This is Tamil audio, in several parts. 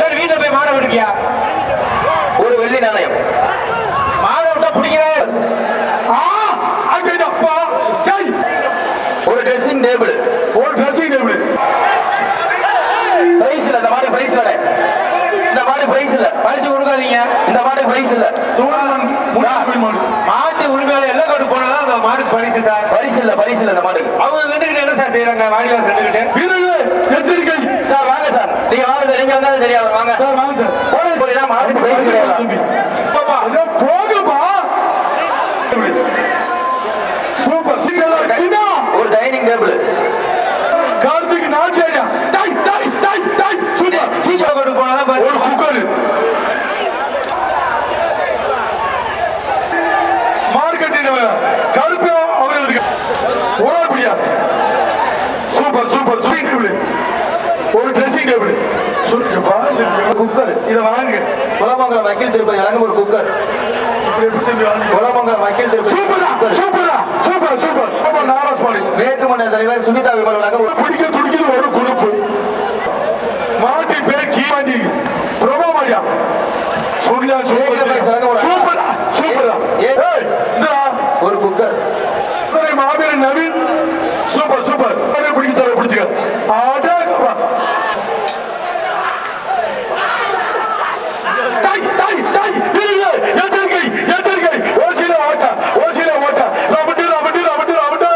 எல்லாரும் வீட்டுல போய் மாட விடுக்கியா ஒரு வெள்ளி நாணயம். மாட விட்டா டேய் ஒரு ட்ரெஸ்ஸிங் டேபிள் ஒரு ட்ரெஸ்ஸிங் டேபிள் பிரைஸ் இல்ல இந்த மாதிரி பிரைஸ் இல்ல. இந்த மாதிரி பிரைஸ் இல்ல. பரிசு கொடுக்காதீங்க. இந்த மாதிரி பிரைஸ் இல்ல. மாட்டு உரிமையாளர் எல்லாம் கொண்டு போனதான் அந்த மாட்டுக்கு பரிசு சார். பரிசு இல்ல பரிசு இல்ல இந்த மாட்டுக்கு அவங்க என்ன சார் செய்யறாங்க வாடிவாசல் சென்றுக்கிட்டு வீரர்களே எச்சரிக்கை சார் வாங்க சார் வந்தா தெரியாது வாங்க. சார் வாங்க சார். போலீஸ் போலீனா மாட்டுக்கு பிரைஸ் கிடையாது தம்பி. பாப்பா. அதோ போகப்பா சூப்பர். சீக்கிரம் ஒரு டைனிங் டேபிள். கார்த்திக் நாச்சேரியா டை டை டை டை சூப்பர் சீக்கிரம் கொண்டு போனதான் ஒரு. குக்கர். மார்க்கெட்டின் கருப்பு அவர்களுக்கு ஓடாடியா சூப்பர் சூப்பர் டேபிள் ஒரு ட்ரெஸ்ஸிங் டேபிள் இதை வாங்க குலமங்கலம் வக்கீல் திருப்பதி வழங்கும் ஒரு குக்கர். குலமங்கலம் வக்கீல் திருப்பதி சூப்பரா சூப்பரா சூப்பர் சூப்பர். சூப்பர் நாராஸ் மாடி மேற்கு மண்டல தலைவர் சுனிதா ஒரு பிடிக்க துடிக்குது ஒரு குரூப் மாட்டி பேர் கீமாண்டி பிரபா மாடியா ஒரு சூப்பர். அண்ணா. சூப்பர் ஏ- ஏய் இந்தா ஒரு குக்கர் மதுரை மாவீரன் நவீன் சூப்பர் சூப்பர் அப்படியே பிடிக்க தர பிடிச்சுக்க அடேங்கப்பா டை டை டை இல்லை எச்சரிக்கை எச்சரிக்கை ஓசில ஓட்ட ஓசில ஓட்ட ரபட்டு ரபட்டு ரபட்டு ரபட்டு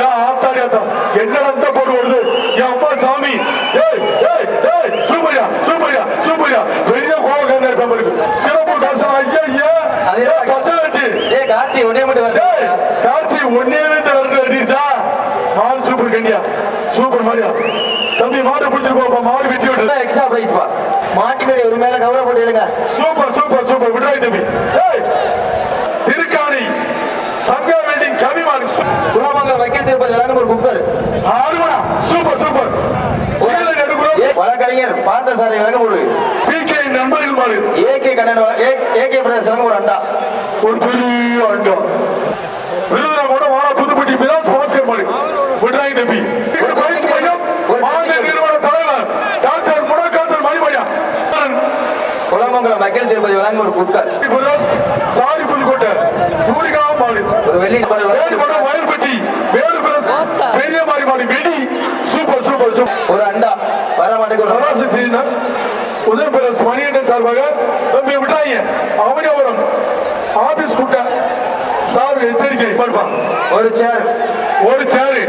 யா ஆத்தாடி ஆத்தா என்னடா இந்த போடு வருது என் அம்மா சாமி ஏய் ஏய் ஏய் சூப்பர்யா சூப்பர்யா சூப்பர்யா பெரிய கோவக்காரன் இருப்பேன் பாருங்க சிறப்பு காசா ஐயா ஐயா அதே ஏய், பச்சை வெட்டி ஏ கார்த்தி ஒன்னே ரெண்டு மாடு சூப்பர் கண்டியா சூப்பர் மாடியா. தம்பி மாடு பிடிச்சிட்டு போப்பா மாடு வெட்டி விட்டு எக்ஸ்ட்ரா பிரைஸ் பா. மாட்டினுடைய உரிமையில கௌரவ போட்டு எடுங்க சூப்பர் சூப்பர் சூப்பர் விடுறாய் தம்பி. திருக்காணி சங்கா வெல்டிங் கவி மாடு. குலமங்கலம் வக்கீல் திருப்பதி வழங்கும் ஒரு குக்கர் ஆறுமடா சூப்பர் சூப்பர் ஏ- வழக்கறிஞர் பார்த்தசாரி வழங்கும் ஒரு பிகே நண்பர்கள் மாடு. ஏகே கண்ணன் வழ- ஏ- ஏகே பிரதேச வழங்கும் ஒரு அண்டா. ஒரு பெரிய அண்டா விருதுநகரோட வாழ புதுப்பட்டி மிராஸ் பாஸ்கர் மாடு விடுறாய் தம்பி ஒரு பயிற்சி மையம் மாநில நிறுவன தலைவர் டாக்டர் முடக்காத்தர் மணிமணியா குலமங்கலம் வக்கீல் திருப்பதி வழங்கும் ஒரு குக்கர் பிரதர்ஸ் சாரி புதுக்கோட்டை தூளிகா மாடு ஒரு வெள்ளி நபர் வயல்பட்டி வேலு பிரஸ் பெரிய மாறி மாடு வெடி சூப்பர் சூப்பர் சூப்பர் ஒரு அண்டா வர மாட்டேங்குது. ஒரு அண்டா. சராசரி உதய சார்பாக தம்பி விட்டாங்க அவனியபுரம் ஆபீஸ் கூட்ட சார் எச்சரிக்கை. ஒரு சேர் ஒரு சேரு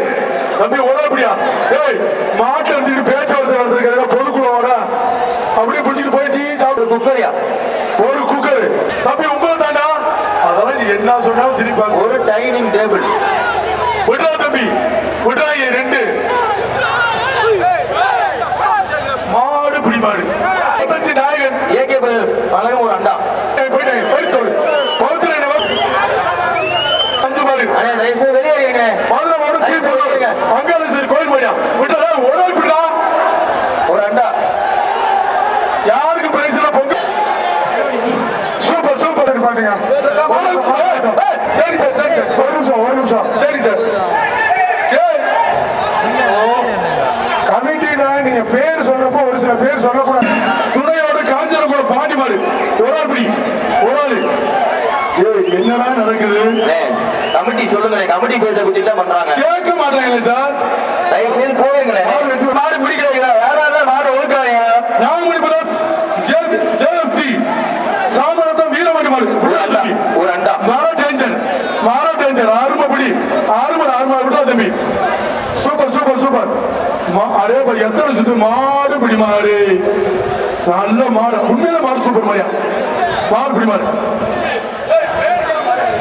தம்பி உடற்படியா ஏய் மாட்டை எடுத்துட்டு பேச்சுவார்த்தை நடத்திருக்காரு பொதுக்குழுவோட அப்படியே பிடிச்சிட்டு போய் டீ சாப்பிட்டு குக்கரியா ஒரு குக்கர் தம்பி உங்களை தாண்டா? அதெல்லாம் நீ என்ன சொன்னாலும் திருப்பாங்க ஒரு டைனிங் டேபிள் விட்றா தம்பி. விட்றாங்க ரெண்டு மாடு பிடி மாடு முப்பத்தஞ்சு நாயகன் ஏகே பிரதேச வழங்கும் ஒரு அண்டா ஏய், போயிட்டாங்க போயிட்டு சொல்லு பவித்திர நகர். அஞ்சு மாடு அண்ணே தயவு செய்து வெளியேறிங்க மதுரை மாடு ஸ்ரீ போடுங்க அங்காள சரி கோயில் மாடியா விட்டா ஒரு விடுறா ஒரு அண்டா யாருக்கு பிரைஸ் பொங்க ஏய், சரி சார் சரி சார். ஒரு நிமிஷம் ஒரு நிமிஷம். சரி சார். ஏய். கமிட்டியில நீங்க பேர் சொல்றப்போ ஒரு சில பேர் சொல்லக்கூடாது. துணையோட மாடு. ஒரு ஆள் பிடி. ஒரு ஆள். ஏய் என்னடா நடக்குது? கமிட்டி சொல்லுங்க கமிட்டி பேச்ச குத்திட்டா பண்றாங்க. கேட்க மாட்டாங்களே சார்? தயவு செய்து போயிருங்களே மாடு பிடிக்கிறீங்களா வேற யாராவது மாடு ஒழுக்காதீங்க ஞானமணி பிரதர்ஸ் ஜேஎஃப்சி சாமரத்தம் வீரமணி மாடு ஒரு அண்டா ஒரு அண்டா மாரா டேஞ்சர் மாரா டேஞ்சர் ஆறும பிடி ஆறும ஆறும விட்டா தம்பி சூப்பர் சூப்பர் சூப்பர் மா- அடே எத்தனை சுத்து மாடு பிடி மாடு நல்ல மாடு உண்மையில மாடு சூப்பர் மாடியா மாடு பிடி மாடு